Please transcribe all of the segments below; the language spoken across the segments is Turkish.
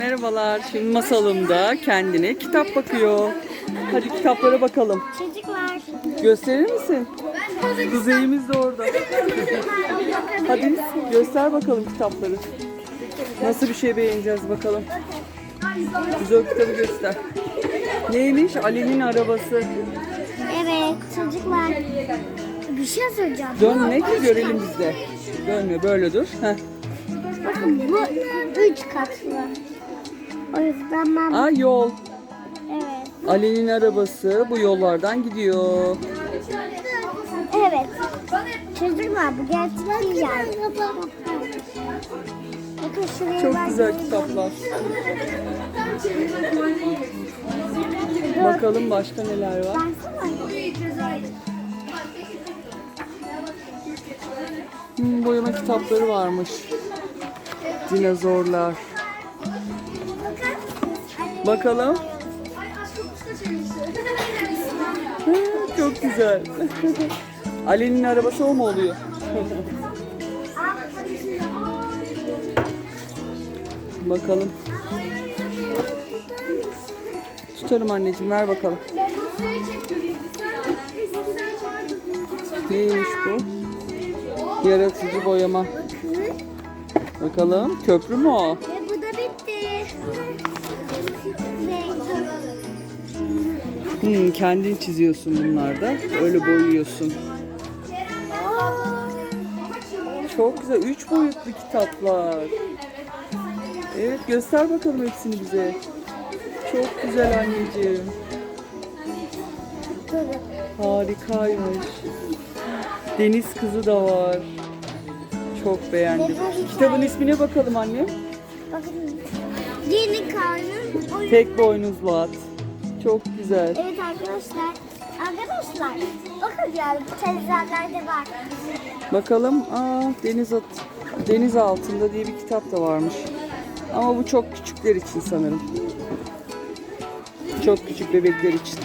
Merhabalar. Şimdi masalımda kendine kitap bakıyor. Hadi kitaplara bakalım. Çocuklar. Gösterir misin? Kuzeyimiz de orada. Hadi göster bakalım kitapları. Nasıl bir şey beğeneceğiz bakalım. O kitabı göster. Neymiş? Ali'nin arabası. Evet çocuklar. Bir şey söyleyeceğim. Dönme ki görelim biz de. Dönme böyle dur. Heh. Bakın bu üç katlı. O yüzden ben... Aa yol. Evet. Ali'nin arabası bu yollardan gidiyor. Evet. Çocuklar bu gerçekten yer. Bakın şuraya Çok güzel kitaplar. Bakalım başka neler var. Hmm, boyama kitapları varmış. Dinozorlar. Bakalım. Çok güzel. Ali'nin arabası o mu oluyor? Bakalım. Tutarım anneciğim ver bakalım. Neymiş bu? Yaratıcı boyama. Bakalım köprü mü o? Hmm, kendin çiziyorsun bunlarda. Öyle boyuyorsun. Çok güzel. Üç boyutlu kitaplar. Evet göster bakalım hepsini bize. Çok güzel anneciğim. Harikaymış. Deniz kızı da var. Çok beğendim. Kitabın ismine bakalım. Bakın. Yeni karnım. oyun- Tek boynuzlu at. Çok güzel. Evet arkadaşlar. Arkadaşlar. Bakın yani bu televizyonlarda var. Bakalım. Aa, deniz at deniz altında diye bir kitap da varmış. Ama bu çok küçükler için sanırım. Çok küçük bebekler için.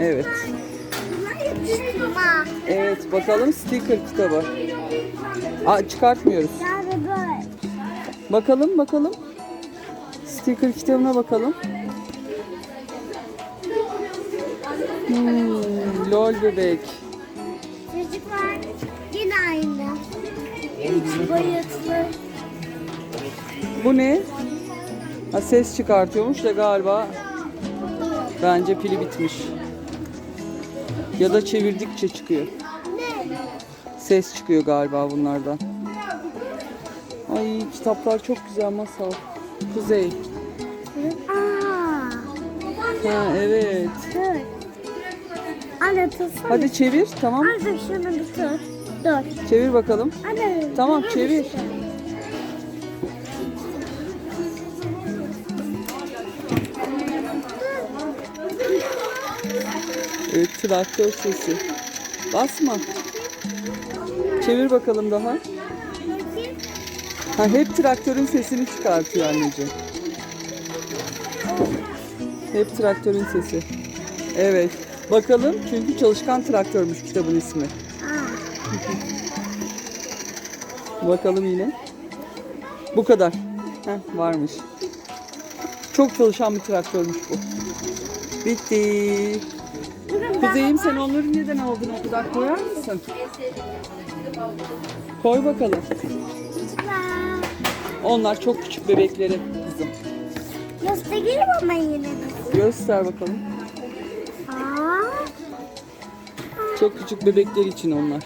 Evet. Evet bakalım sticker kitabı. Aa, çıkartmıyoruz. Bakalım bakalım. Sticker kitabına bakalım. Hmm, lol bebek. Çocuklar yine aynı. Üç boyutlu. Bu ne? Ha, ses çıkartıyormuş da galiba bence pili bitmiş. Ya da çevirdikçe çıkıyor. Ses çıkıyor galiba bunlardan. Ay kitaplar çok güzel masal. Kuzey. Aa. Ha evet. Dur. Anne tutsana. Hadi çevir tamam. Anne şunu bir tut. Dur. Çevir bakalım. Anne. Tamam, çevir. işte. Evet traktör sesi. Basma. Çevir bakalım daha. Bakayım. Ha, hep traktörün sesini çıkartıyor anneciğim. Hep traktörün sesi. Evet. Bakalım çünkü çalışkan traktörmüş kitabın ismi. Bakalım yine. Bu kadar. Heh, varmış. Çok çalışan bir traktörmüş bu. Bitti. Kuzeyim sen onları neden aldın o kadar koyar mısın? Koy bakalım. Onlar çok küçük bebekleri kızım. Gösterelim ama yine. Göster bakalım. Çok küçük bebekler için onlar.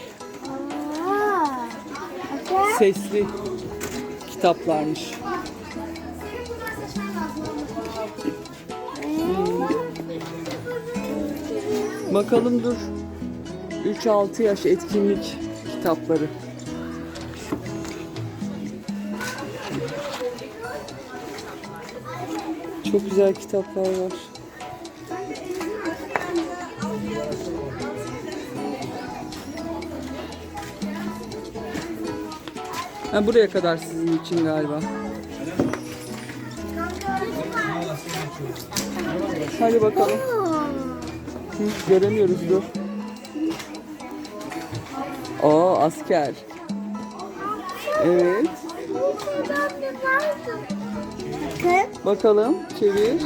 Sesli kitaplarmış. Bakalım dur. 3-6 yaş etkinlik kitapları. Çok güzel kitaplar var. Ha, buraya kadar sizin için galiba. Hadi bakalım. Oo. Hı, göremiyoruz dur. Aa asker. Evet. Bakın. Bakalım çevir.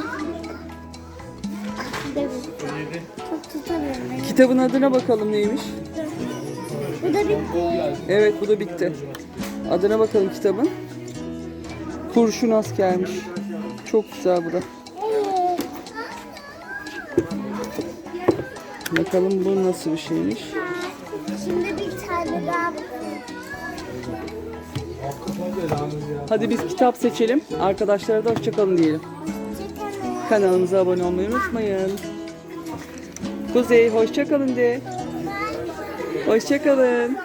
Kitabın adına bakalım neymiş. Bu da bitti. Evet bu da bitti. Adına bakalım kitabın. Kurşun askermiş. Çok güzel bu da. Evet. Bakalım bu nasıl bir şeymiş. Şimdi bir tane daha. Hadi biz kitap seçelim. Arkadaşlara da hoşçakalın diyelim. Kanalımıza abone olmayı unutmayın. Kuzey hoşçakalın de. Hoşçakalın.